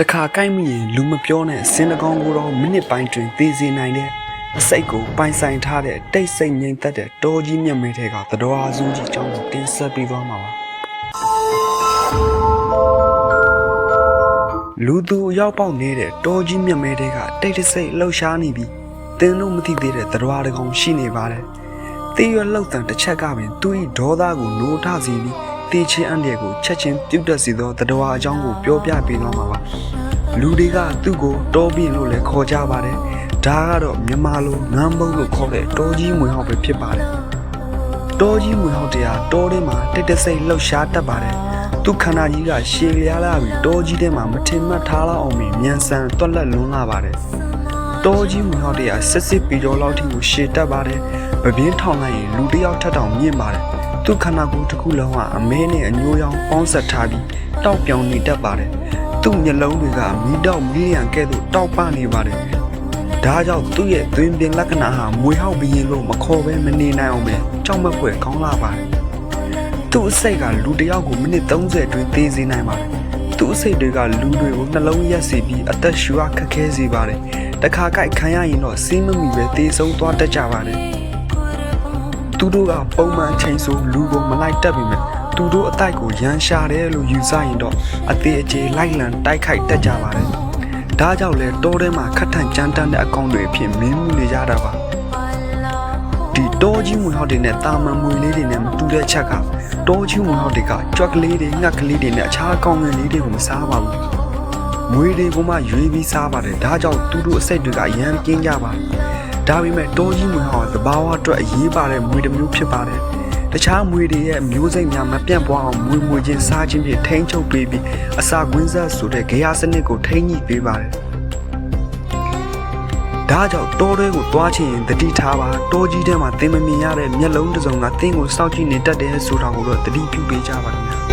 တခါကိုက်မိရင်လူမပြောနဲ့စင်တကောင်းကိုတော့မိနစ်ပိုင်းတွင်သိစေနိုင်တဲ့အစိတ်ကိုပိုင်ဆိုင်ထားတဲ့တိတ်ဆိတ်ငြိမ်သက်တဲ့တောကြီးမြတ်မဲတွေကသတော်အားစုကြီးအကြောင်းကိုတင်ဆက်ပေးသွားမှာပါလူသူအရောက်ပေါက်နေတဲ့တောကြီးမြတ်မဲတွေကတိတ်တဆိတ်လှုပ်ရှားနေပြီးတင်းလို့မသိသေးတဲ့သတော်အားတစ်ကောင်ရှိနေပါတယ်တေးရွက်လှုပ်တံတစ်ချက်ကပင်သူ့၏ဒေါသကိုနိုးထစေပြီး တေးချင်းအန်တဲ့ကိုချက်ချင်းပြုတ်တက်စေသောသတော်အားအကြောင်းကိုပြောပြပေးသွားမှာပါလူတွေကသူ့ကိုတောပြင်းလို့လည်းခေါ်ကြပါတယ်ဒါကတော့မြန်မာလိုငမ်းဘုတ်လို့ခေါ်တဲ့တောကြီးမွေဟောက်ပဲဖြစ်ပါတယ်တောကြီးမွေဟောက်တရားတောထဲမှာတိတ်တဆိတ်လှုပ်ရှားတတ်ပါတယ်သူခန္ဓာကြီးကရှည်လျားလာပြီးတောကြီးထဲမှာမထင်မှတ်ထားလောက်အောင်မြင်ဆန်တွက်လက်လွန်းလာပါတယ်တောကြီးမွေဟောက်တရားစစ်စစ်ပြီးတော့လောက်ထိကိုရှည်တတ်ပါတယ်ပပင်းထောင်လိုက်ရင်လူတစ်ယောက်ထက်တောင်မြင့်ပါတယ် သူခန္ဓာကိုယ်တစ်ခုလုံးကအမဲနဲ့အညိုးရောင်ပေါင်းဆက်ထားပြီးတောက်ပြောင်နေတတ်ပါတယ်သူ့မျက်လုံးတွေကမီးတောက်မီးရန်ကဲ့သို့တောက်ပနေပါတယ်။ဒါကြောင့်သူ့ရဲ့သွင်းပင်လက္ခဏာဟာမွေဟောက်ဘရင်လို့မခေါ်ဘဲမနေနိုင်အောင်ပဲကြောက်မက်ဖွယ်ကောင်းလာပါတယ်။သူ့အစိတ်ကလူတစ်ယောက်ကိုမိနစ်30အတွင်းသေစေနိုင်ပါတယ်။သူ့အစိတ်တွေကလူတွေကိုနှလုံးရက်စေပြီးအသက်ရှူရခက်ခဲစေပါတယ်။တခါကိုက်ခံရရင်တော့စီးမမီပဲသေဆုံးသွားတတ်ကြပါတယ်။ သူတို့ကပုံမှန်ချိန်ဆိုလူကိုမလိုက်တတ်ပြီမဲ့သူတို့အတိုက်ကိုရန်ရှာတယ်လို့ယူဆရင်တော့အသေးအကျေလိုက်လံတိုက်ခိုက်တတ်ကြပါတယ်။ဒါကြောင့်လဲတောထဲမှာခတ်ထန်ကြမ်းတမ်းတဲ့အကောင်တွေအဖြစ်မင်းမှုနေကြတာပါ။ဒီတောကြီးဝင်ဟောက်တွေနဲ့တာမန်မွေလေးတွေနဲ့မတူတဲ့ချက်ကတောကြီးဝင်ဟောက်တွေကကြွက်ကလေးတွေငှက်ကလေးတွေနဲ့အခြားအကောင်ငယ်လေးတွေကိုမစားပါဘူး။မွေတွေကိုမှရွေးပြီးစားပါတယ်။ဒါကြောင့်သူတို့အစိတ်တွေကရမ်းကင်းကြပါတယ်။ ဒါပေမဲ့တောကြီးမွေဟောသဘာဝအတွက်အရေးပါတဲ့မွေတစ်မျိုးဖြစ်ပါတယ်။တခြားမွေတွေရဲ့မျိုးစိတ်များမပြန့်ပွားအောင်မွေမွေချင်းစားခြင်းဖြင့်ထိန်းချုပ်ပေးပြီးအစာကွင်းဆက်ဆိုတဲ့ဂေယစနစ်ကိုထိန်းညှိပေးပါတယ်။ဒါကြောင့်တောတွေကိုတွားချင်ရင်တတိထားပါတောကြီးထဲမှာသင်မမြင်ရတဲ့မျက်လုံးတစ်စုံကသင်ကိုစောင့်ကြည့်နေတတ်တယ်ဆိုတာကိုတော့တတိပြုပေးကြပါခင်ဗျာ